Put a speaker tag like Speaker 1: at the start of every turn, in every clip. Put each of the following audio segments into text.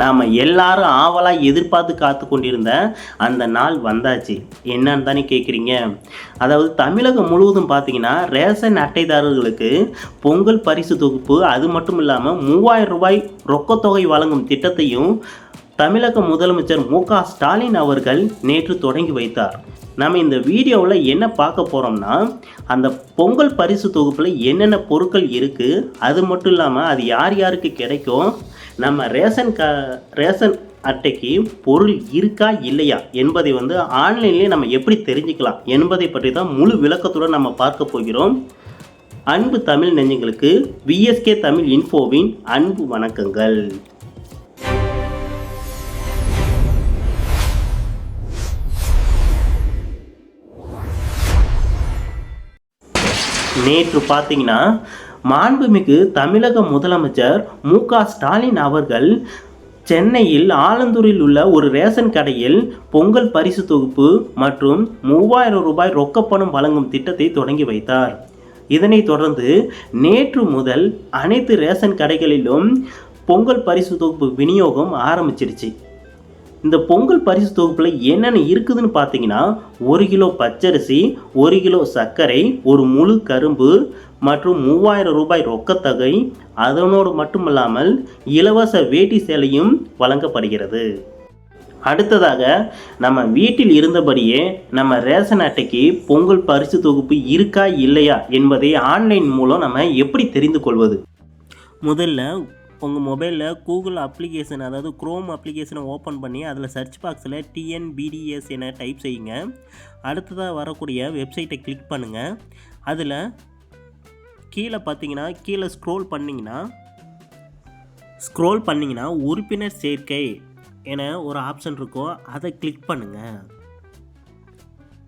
Speaker 1: நாம் எல்லாரும் ஆவலாக எதிர்பார்த்து காத்து கொண்டிருந்த அந்த நாள் வந்தாச்சு. என்னன்னு தானே கேட்குறீங்க அதாவது தமிழகம் முழுவதும் பார்த்தீங்கன்னா ரேஷன் அட்டைதாரர்களுக்கு பொங்கல் பரிசு தொகுப்பு அது மட்டும் இல்லாமல் மூவாயிரம் ரூபாய் ரொக்கத்தொகை வழங்கும் திட்டத்தையும் தமிழக முதலமைச்சர் மு க ஸ்டாலின் அவர்கள் நேற்று தொடங்கி வைத்தார். நம்ம இந்த வீடியோவில் என்ன பார்க்க போகிறோம்னா அந்த பொங்கல் பரிசு தொகுப்பில் என்னென்ன பொருட்கள் இருக்குது அது மட்டும் இல்லாமல் அது யார் யாருக்கு கிடைக்கும் நம்ம ரேஷன் க ரேஷன் அட்டைக்கு பொருள் இருக்கா இல்லையா என்பதை வந்து ஆன்லைன்லேயே நம்ம எப்படி தெரிஞ்சுக்கலாம் என்பதை பற்றி தான் முழு விளக்கத்துடன் நம்ம பார்க்க போகிறோம். அன்பு தமிழ் நெஞ்சங்களுக்கு விஎஸ்கே தமிழ் இன்ஃபோவின் அன்பு வணக்கங்கள். நேற்று பார்த்தீங்கன்னா மாண்புமிகு தமிழக முதலமைச்சர் மு ஸ்டாலின் அவர்கள் சென்னையில் ஆலந்தூரில் உள்ள ஒரு ரேஷன் கடையில் பொங்கல் பரிசு தொகுப்பு மற்றும் மூவாயிரம் ரூபாய் ரொக்கப்பணம் வழங்கும் திட்டத்தை தொடங்கி வைத்தார். இதனைத் தொடர்ந்து நேற்று முதல் அனைத்து ரேஷன் கடைகளிலும் பொங்கல் பரிசு தொகுப்பு விநியோகம் ஆரம்பிச்சிருச்சு. இந்த பொங்கல் பரிசு தொகுப்பில் என்னென்ன இருக்குதுன்னு பார்த்தீங்கன்னா ஒரு கிலோ பச்சரிசி ஒரு கிலோ சர்க்கரை ஒரு முழு கரும்பு மற்றும் மூவாயிரம் ரூபாய் ரொக்கத்தொகை. அதனோடு மட்டுமல்லாமல் இலவச வேட்டி சேலையும் வழங்கப்படுகிறது. அடுத்ததாக நம்ம வீட்டில் இருந்தபடியே நம்ம ரேஷன் அட்டைக்கு பொங்கல் பரிசு தொகுப்பு இருக்கா இல்லையா என்பதை ஆன்லைன் மூலம் நம்ம எப்படி தெரிந்து கொள்வது? முதல்ல உங்கள் மொபைலில் கூகுள் அப்ளிகேஷன் அதாவது குரோம் அப்ளிகேஷனை ஓப்பன் பண்ணி அதில் சர்ச் பாக்ஸில் டிஎன்பிடிஎஸ் என டைப் செய்யுங்க. அடுத்ததாக வரக்கூடிய வெப்சைட்டை கிளிக் பண்ணுங்கள் அதில் கீழே பார்த்தீங்கன்னா கீழே ஸ்க்ரோல் பண்ணிங்கன்னா ஸ்க்ரோல் பண்ணிங்கன்னா உறுப்பினர் சேர்க்கை என ஒரு ஆப்ஷன் இருக்கும். அதை கிளிக் பண்ணுங்கள்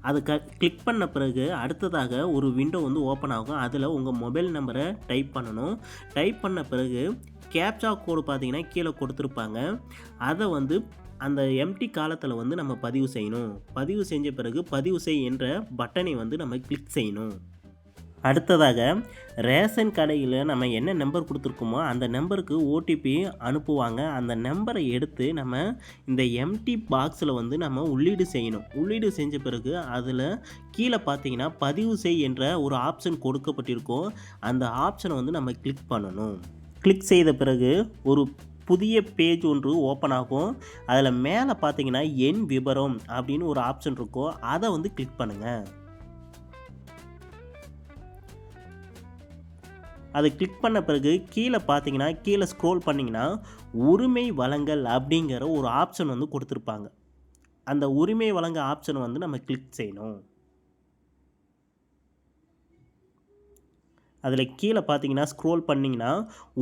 Speaker 1: அது க கிளிக் பண்ண பிறகு அடுத்ததாக ஒரு விண்டோ வந்து ஓப்பன் ஆகும். அதில் உங்கள் மொபைல் நம்பரை டைப் பண்ணணும். டைப் பண்ண பிறகு கேப்சா கோடு பார்த்தீங்கன்னா கீழே கொடுத்துருப்பாங்க. அதை வந்து அந்த எம்டி காலத்தில் வந்து நம்ம பதிவு செய்யணும். பதிவு செஞ்ச பிறகு பதிவு செய் என்ற பட்டனை வந்து நம்ம கிளிக் செய்யணும். அடுத்ததாக ரேஷன் கடையில் நம்ம என்ன நம்பர் கொடுத்துருக்கோமோ அந்த நம்பருக்கு ஓடிபி அனுப்புவாங்க. அந்த நம்பரை எடுத்து நம்ம இந்த எம்டி பாக்ஸில் வந்து நம்ம உள்ளீடு செய்யணும். உள்ளீடு செஞ்ச பிறகு அதில் கீழே பார்த்தீங்கன்னா பதிவு செய் என்ற ஒரு ஆப்ஷன் கொடுக்கப்பட்டிருக்கும். அந்த ஆப்ஷனை வந்து நம்ம கிளிக் பண்ணணும். கிளிக் செய்த பிறகு ஒரு புதிய பேஜ் ஒன்று ஓப்பன் ஆகும். அதில் மேலே பார்த்தீங்கன்னா என் விபரம் அப்படின்னு ஒரு ஆப்ஷன் இருக்கும். அதை வந்து கிளிக் பண்ணுங்கள் அதை கிளிக் பண்ண பிறகு கீழே பார்த்தீங்கன்னா கீழே ஸ்க்ரோல் பண்ணிங்கன்னா உரிமை வழங்கல் அப்படிங்கிற ஒரு ஆப்ஷன் வந்து கொடுத்துருப்பாங்க. அந்த உரிமை வழங்க ஆப்ஷனை வந்து நம்ம கிளிக் செய்யணும். அதில் கீழே பார்த்தீங்கன்னா ஸ்க்ரோல் பண்ணிங்கன்னா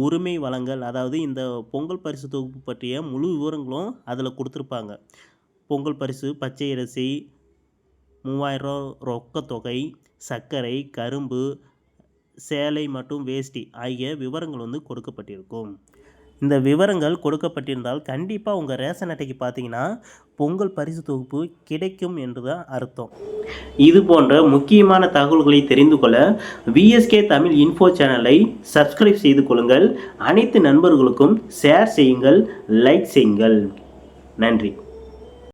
Speaker 1: உரிமை வழங்கல் அதாவது இந்த பொங்கல் பரிசு தொகுப்பு பற்றிய முழு விவரங்களும் அதில் கொடுத்துருப்பாங்க. பொங்கல் பரிசு பச்சை அரிசி மூவாயிரம் ரொக்கத்தொகை சர்க்கரை கரும்பு சேலை மற்றும் வேஷ்டி ஆகிய விவரங்கள் வந்து கொடுக்கப்பட்டிருக்கும். இந்த விவரங்கள் கொடுக்கப்பட்டிருந்தால் கண்டிப்பாக உங்கள் ரேஷன் அட்டைக்கு பார்த்தீங்கன்னா பொங்கல் பரிசு தொகுப்பு கிடைக்கும் என்று தான் அர்த்தம். இது போன்ற முக்கியமான தகவல்களை தெரிந்து கொள்ள விஎஸ்கே தமிழ் இன்ஃபோ சேனலை சப்ஸ்கிரைப் செய்து கொள்ளுங்கள். அனைத்து நண்பர்களுக்கும் ஷேர் செய்யுங்கள் லைக் செய்யுங்கள். நன்றி.